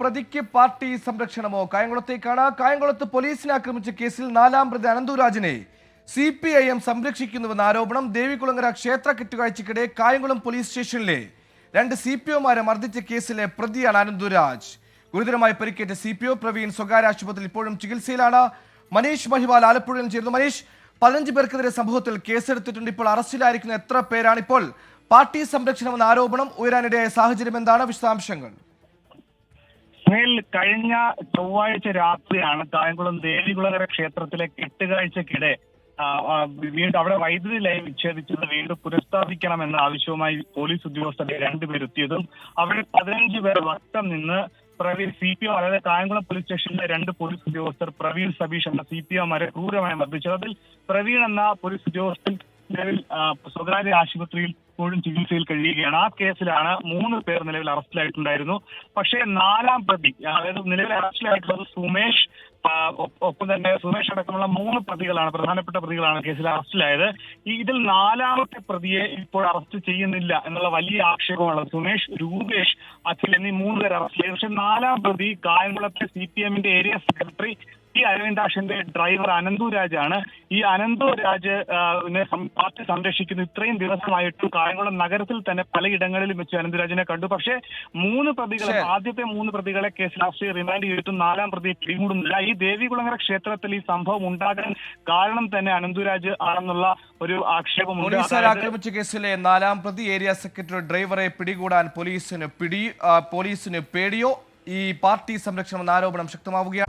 പ്രതിക്ക് പാർട്ടി സംരക്ഷണമോ? കായംകുളത്തേക്കാണ്. കായംകുളത്ത് പോലീസിനെ ആക്രമിച്ച കേസിൽ നാലാം പ്രതി അനന്തുരാജിനെ സി പി ഐ എം സംരക്ഷിക്കുന്നുവെന്ന ആരോപണം ദേവികുളങ്ങര ക്ഷേത്ര കെട്ടുകാഴ്ചക്കിടെ കായംകുളം പോലീസ് സ്റ്റേഷനിലെ രണ്ട് സി പി ഒമാരെ മർദ്ദിച്ച കേസിലെ പ്രതിയാണ് അനന്തുരാജ്. ഗുരുതരമായി പരിക്കേറ്റ സി പി ഒ പ്രവീൺ സ്വകാര്യ ആശുപത്രിയിൽ ഇപ്പോഴും ചികിത്സയിലാണ്. മനീഷ് മഹിവാൽ ആലപ്പുഴയിൽ ചേരുന്നു. മനീഷ് പതിനഞ്ച് പേർക്കെതിരെ സംഭവത്തിൽ കേസെടുത്തിട്ടുണ്ട്. ഇപ്പോൾ അറസ്റ്റിലായിരിക്കുന്ന എത്ര പേരാണ് ഇപ്പോൾ പാർട്ടി സംരക്ഷണമെന്ന ആരോപണം ഉയരാനിടയായ സാഹചര്യം എന്താണ്? വിശദാംശങ്ങൾ. സുഹേൽ കഴിഞ്ഞ ചൊവ്വാഴ്ച രാത്രിയാണ് കായംകുളം ദേവികുളകര ക്ഷേത്രത്തിലെ കെട്ടുകാഴ്ചക്കിടെ വീണ്ടും അവിടെ വൈദ്യുതി ലൈൻ വിച്ഛേദിച്ചത് വീണ്ടും പുനഃസ്ഥാപിക്കണമെന്ന ആവശ്യവുമായി പോലീസ് ഉദ്യോഗസ്ഥരെ രണ്ടുപേരെത്തിയതും അവിടെ പതിനഞ്ച് പേർ വട്ടം നിന്ന് പ്രവീൺ സി പി ഒ അതായത് കായംകുളം പോലീസ് സ്റ്റേഷനിലെ രണ്ട് പോലീസ് ഉദ്യോഗസ്ഥർ പ്രവീൺ സബീഷ് എന്ന സി പി ഒമാരെ ക്രൂരമായി മർദ്ദിച്ചു അതിൽ പ്രവീൺ എന്ന പോലീസ് ഉദ്യോഗസ്ഥൻ സ്വകാര്യ ആശുപത്രിയിൽ ഇപ്പോഴും ചികിത്സയിൽ കഴിയുകയാണ്. ആ കേസിലാണ് മൂന്ന് പേർ നിലവിൽ അറസ്റ്റിലായിട്ടുണ്ടായിരുന്നു. പക്ഷേ നാലാം പ്രതി അതായത് നിലവിൽ അറസ്റ്റിലായിട്ടുള്ളത് സുമേഷ് ഒപ്പം തന്നെ സുമേഷ് അടക്കമുള്ള മൂന്ന് പ്രതികളാണ് പ്രധാനപ്പെട്ട പ്രതികളാണ് കേസിൽ അറസ്റ്റിലായത്. ഈ ഇതിൽ നാലാമത്തെ പ്രതിയെ ഇപ്പോൾ അറസ്റ്റ് ചെയ്യുന്നില്ല എന്നുള്ള വലിയ ആക്ഷേപമാണ് സുമേഷ് രൂപേഷ് അഖിൽ എന്നീ മൂന്ന് പേർ അറസ്റ്റ് ചെയ്തു. പക്ഷെ നാലാം പ്രതി കായംകുളത്തെ സി പി എമ്മിന്റെ ഏരിയ സെക്രട്ടറി ഈ അരവിന്ദാഷിന്റെ ഡ്രൈവർ അനന്തു രാജാണ്. ഈ അനന്തു രാജ് പാർട്ടി സംരക്ഷിക്കുന്ന. ഇത്രയും ദിവസമായിട്ടും കായംകുളം നഗരത്തിൽ തന്നെ പലയിടങ്ങളിലും വെച്ച് അനന്തരാജിനെ കണ്ടു. പക്ഷേ മൂന്ന് പ്രതികളെ ആദ്യത്തെ മൂന്ന് പ്രതികളെ കേസിൽ അറസ്റ്റ് റിമാൻഡ് ചെയ്തിട്ടും നാലാം പ്രതി പിടികൂടുന്നില്ല. ഈ ദേവികുളങ്ങര ക്ഷേത്രത്തിൽ ഈ സംഭവം ഉണ്ടാകാൻ കാരണം തന്നെ അനന്തുരാജ് ആണെന്നുള്ള ഒരു ആക്ഷേപമുണ്ട്. അതായത് ആക്രമിച്ച കേസിലെ നാലാം പ്രതി ഏരിയ സെക്രട്ടറി ഡ്രൈവറെ പിടികൂടാൻ പോലീസിന് പിടി പോലീസിന് പേടിയോ? ഈ പാർട്ടി സംരക്ഷണം എന്ന ആരോപണം ശക്തമാവുകയാണ്.